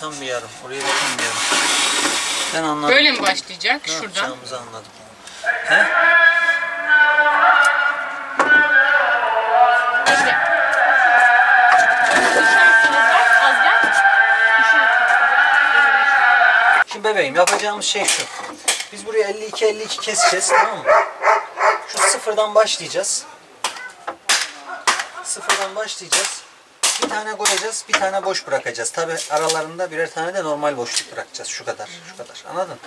tam bir yarım. Oraya da tam bir yarım. Ben anladım. Böyle mi başlayacak? ne Şuradan. yapacağımızı anladım. He? Şimdi bebeğim yapacağımız şey şu. Biz buraya 52-52 keseceğiz tamam mı? Şu sıfırdan başlayacağız. Sıfırdan başlayacağız. Bir tane koyacağız, bir tane boş bırakacağız. Tabi aralarında birer tane de normal boşluk bırakacağız. Şu kadar, şu kadar. Anladın?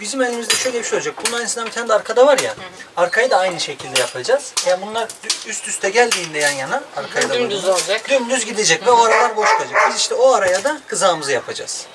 Bizim elimizde şöyle bir şey olacak. Bunun aynısından bir tane de arkada var ya. Arkayı da aynı şekilde yapacağız. Yani bunlar üst üste geldiğinde yan yana, arkayı da Dümdüz olacak. Dümdüz gidecek ve o aralar boş kalacak. Biz işte o araya da kızağımızı yapacağız.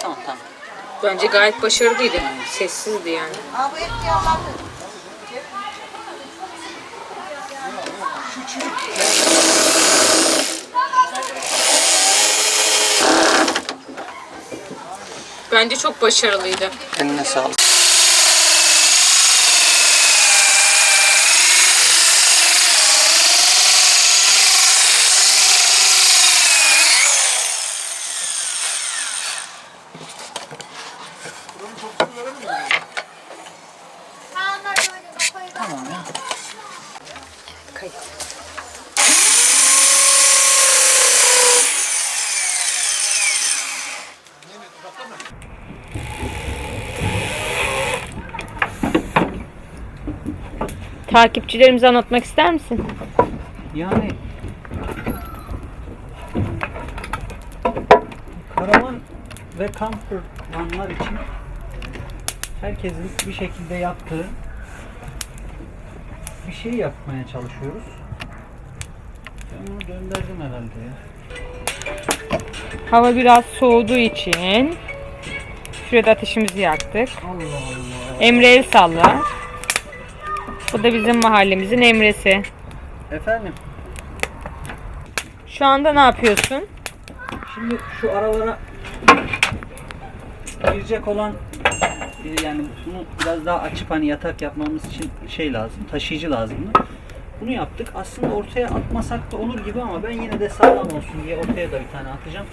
Tamam tamam. Bence gayet başarılıydı. Sessizdi yani. Bence çok başarılıydı. Eline sağlık. Takipçilerimize anlatmak ister misin? Yani karavan ve camper vanlar için herkesin bir şekilde yaptığı bir şey yapmaya çalışıyoruz. Ben bunu gönderdim herhalde ya. Hava biraz soğuduğu için şurada ateşimizi yaktık. Allah Allah. Emre el salla. Bu da bizim mahallemizin Emre'si. Efendim Şu anda ne yapıyorsun? Şimdi şu aralara girecek olan yani bunu biraz daha açıp hani yatak yapmamız için şey lazım, taşıyıcı lazımdı. Bunu yaptık. Aslında ortaya atmasak da olur gibi ama ben yine de sağlam olsun diye ortaya da bir tane atacağım.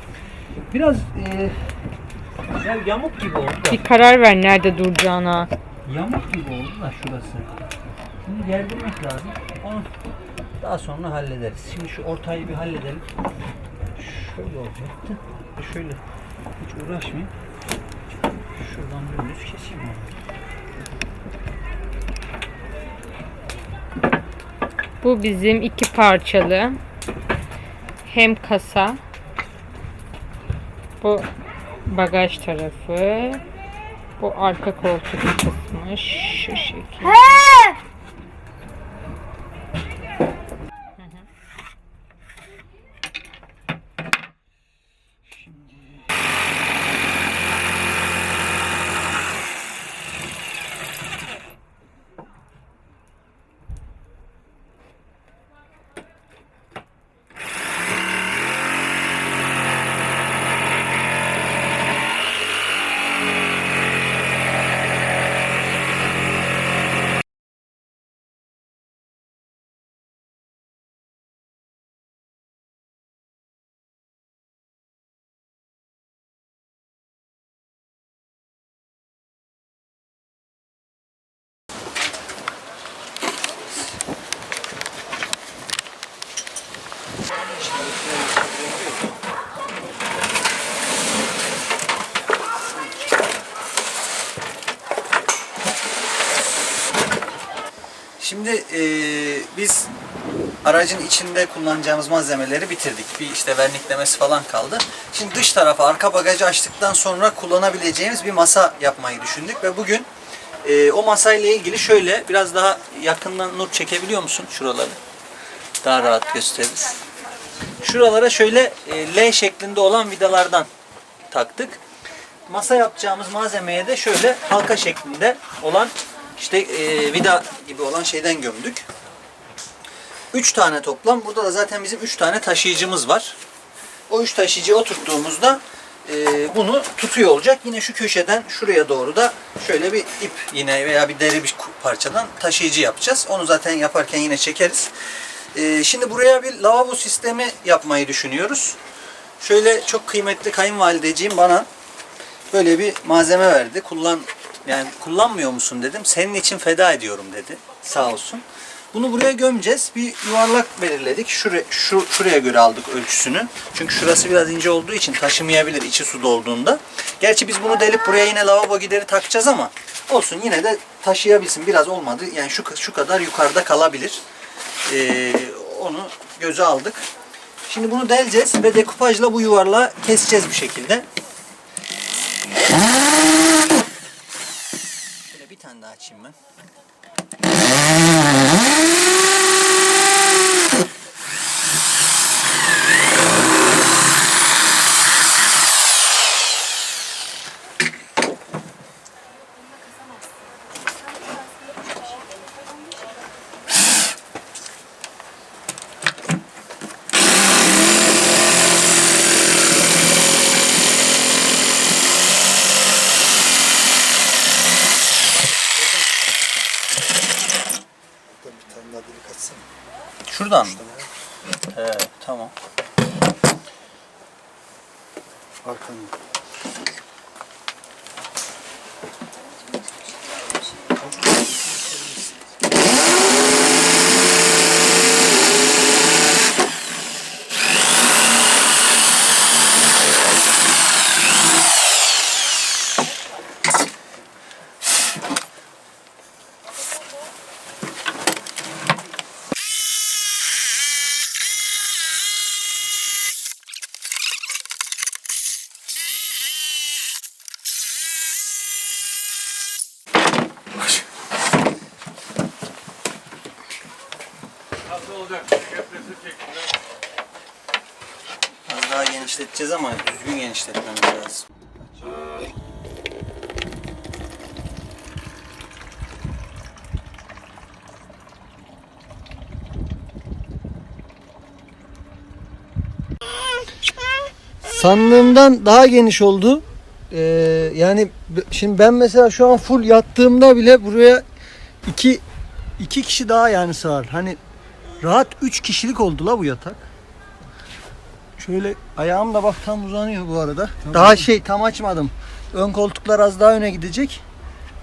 Biraz e, ya yamuk gibi oldu da. Bir karar ver nerede duracağına. Yamuk gibi oldu da şurası. Şimdi gerdirmek lazım. Onu daha sonra hallederiz. Şimdi şu ortayı bir halledelim. Şöyle olacaktı. Şöyle hiç uğraşmayayım. Şuradan dümdüz keseyim onu. Bu bizim iki parçalı. Hem kasa. Bu bagaj tarafı. Bu arka koltuk kısmı şu şekilde. Biz aracın içinde kullanacağımız malzemeleri bitirdik. Bir işte verniklemesi falan kaldı. Şimdi dış tarafa arka bagajı açtıktan sonra kullanabileceğimiz bir masa yapmayı düşündük ve bugün e, o masayla ilgili şöyle biraz daha yakından nur çekebiliyor musun şuraları? Daha rahat gösteririz. Şuralara şöyle e, L şeklinde olan vidalardan taktık. Masa yapacağımız malzemeye de şöyle halka şeklinde olan işte e, vida gibi olan şeyden gömdük. 3 tane toplam. Burada da zaten bizim 3 tane taşıyıcımız var. O 3 taşıyıcıyı oturttuğumuzda e, bunu tutuyor olacak. Yine şu köşeden şuraya doğru da şöyle bir ip yine veya bir deri bir parçadan taşıyıcı yapacağız. Onu zaten yaparken yine çekeriz. E, şimdi buraya bir lavabo sistemi yapmayı düşünüyoruz. Şöyle çok kıymetli kayınvalideciğim bana böyle bir malzeme verdi. Kullan yani kullanmıyor musun dedim. Senin için feda ediyorum dedi. Sağ olsun. Bunu buraya gömeceğiz. Bir yuvarlak belirledik. Şuraya, şu, şuraya göre aldık ölçüsünü. Çünkü şurası biraz ince olduğu için taşımayabilir içi su dolduğunda. Gerçi biz bunu delip buraya yine lavabo gideri takacağız ama olsun yine de taşıyabilsin. Biraz olmadı. Yani şu, şu kadar yukarıda kalabilir. Ee, onu göze aldık. Şimdi bunu deleceğiz ve dekupajla bu yuvarlağı keseceğiz bir şekilde. Şöyle bir tane daha açayım ben. Bir daha delik açsana. Şuradan mı? Evet, tamam. Arkanı. Az daha genişleteceğiz ama düzgün genişletmemiz lazım. Sandığımdan daha geniş oldu. Ee, yani şimdi ben mesela şu an full yattığımda bile buraya iki iki kişi daha yani sığar. Hani rahat üç kişilik oldu la bu yatak. Şöyle ayağım da bak tam uzanıyor bu arada. Daha şey tam açmadım. Ön koltuklar az daha öne gidecek.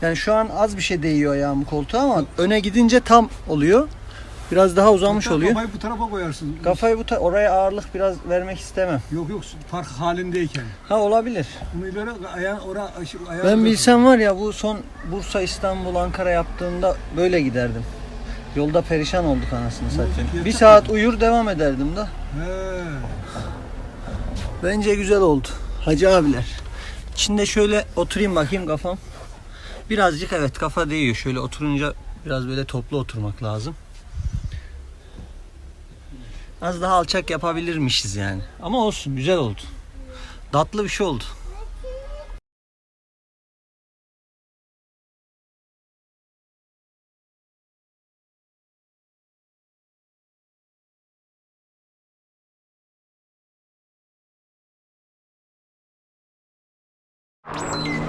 Yani şu an az bir şey değiyor ayağım koltuğa ama öne gidince tam oluyor. Biraz daha uzamış Hatta oluyor. Kafayı bu tarafa koyarsın. Kafayı bu ta- oraya ağırlık biraz vermek istemem. Yok yok park halindeyken. Ha olabilir. Bunu ileri ayağın ora aşı- ayağı Ben bilsem var ya bu son Bursa, İstanbul, Ankara yaptığımda böyle giderdim. Yolda perişan olduk anasını satayım. Bir saat uyur devam ederdim da. He. Bence güzel oldu. Hacı abiler. İçinde şöyle oturayım bakayım kafam. Birazcık evet kafa değiyor. Şöyle oturunca biraz böyle toplu oturmak lazım. Az daha alçak yapabilirmişiz yani. Ama olsun güzel oldu. Tatlı bir şey oldu. you